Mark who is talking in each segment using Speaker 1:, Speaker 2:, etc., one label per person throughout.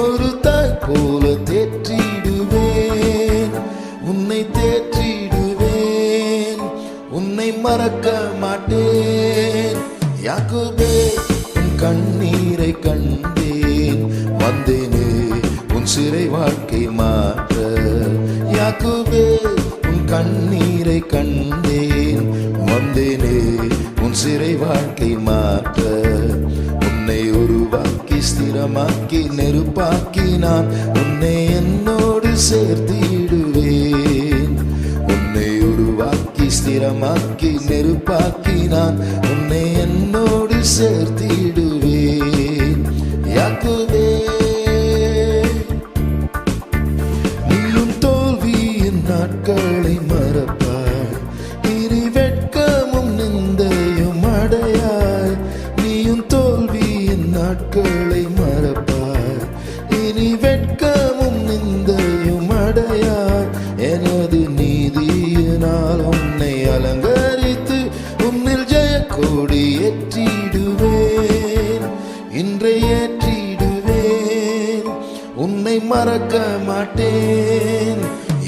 Speaker 1: ஒரு தாய் போல தேற்றிடுவேன். உன்னை தேற்றிடுவேன். உன்னை மறக்க மாட்டேன். யாக்குபே உன் கண்ணீரை கண்டேன். வந்தேனே உன் சிறை வாழ்க்கை மாற்ற. யாக்குபே உன் கண்ணீரை கண்டேன். வந்தேனே உன் சிறை வாழ்க்கை மாற்ற. உருவாக்கி நெருப்பாக்கி நான் உன்னை என்னோடு சேர்த்திடுவேன். உன்னை உருவாக்கி ஸ்திரமாக்கி நெருப்பாக்கி நான் உன்னை என்னோடு சேர்த்திடுவேன். யாக்குவே நீயும் தோல்வியின் நாட்களை நாட்களை மறப்பார். இனி வெட்கமும் நிந்தையும் அடையார். எனது நீதியினால் உன்னை அலங்கரித்து உன்னில் ஜெயக்கோடி ஏற்றிடுவேன். இன்றை ஏற்றிடுவேன். உன்னை மறக்க மாட்டேன்.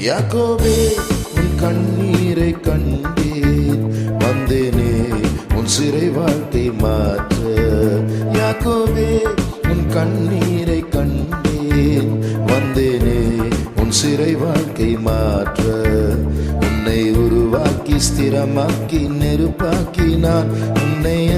Speaker 1: யாக்கோவே உன் கண்ணீரை கண்டேன் வந்தேனே உன் சிறை வாழ்க்கை மாற்ற கண்ணீரை கண்டேன். வந்தேனே உன் சிறை வாழ்க்கை மாற்ற. உன்னை உருவாக்கி ஸ்திரமாக்கி நெருப்பாக்கி நான் உன்னை